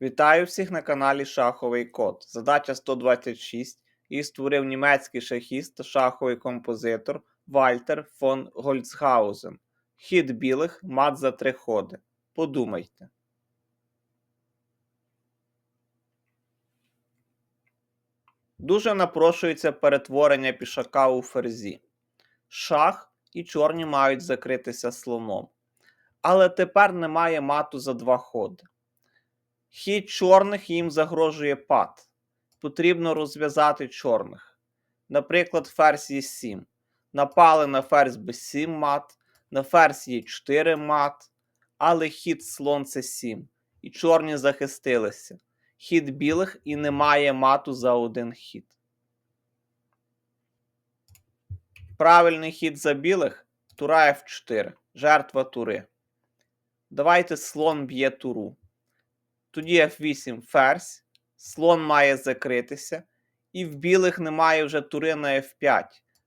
Вітаю всіх на каналі Шаховий Код. Задача 126. Її створив німецький шахіст та шаховий композитор Вальтер фон Гольцгаузен. Хід білих мат за три ходи. Подумайте. Дуже напрошується перетворення пішака у ферзі. Шах і чорні мають закритися слоном. Але тепер немає мату за два ходи. Хід чорних їм загрожує пад. Потрібно розв'язати чорних. Наприклад, ферзь є 7. Напали на ферзь b7 мат, на ферзь є 4 мат, але хід слон це 7. І чорні захистилися. Хід білих і немає мату за один хід. Правильний хід за білих тура F4. Жертва тури. Давайте слон б'є туру. Тоді F8 ферзь, слон має закритися, і в білих немає вже тури на F5.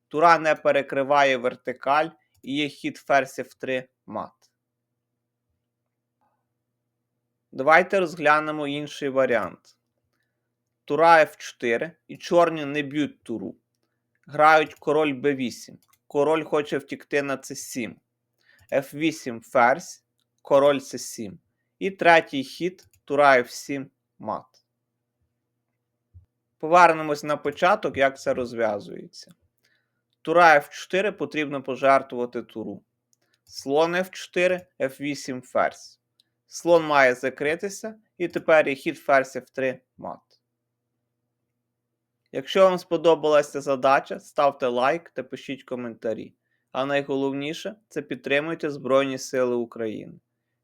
Тура не перекриває вертикаль і є хід ферзь F3 мат. Давайте розглянемо інший варіант. Тура F4 і чорні не б'ють туру. Грають король b8. Король хоче втікти на c7. F8 ферзь, король c7. І третій хід тура F7 мат. Повернемось на початок, як це розв'язується. Тура F4 потрібно пожертвувати туру. Слон F4, F8 ферзь. Слон має закритися, і тепер є хід ферзь F3 мат. Якщо вам сподобалася задача, ставте лайк та пишіть коментарі. А найголовніше це підтримуйте Збройні Сили України.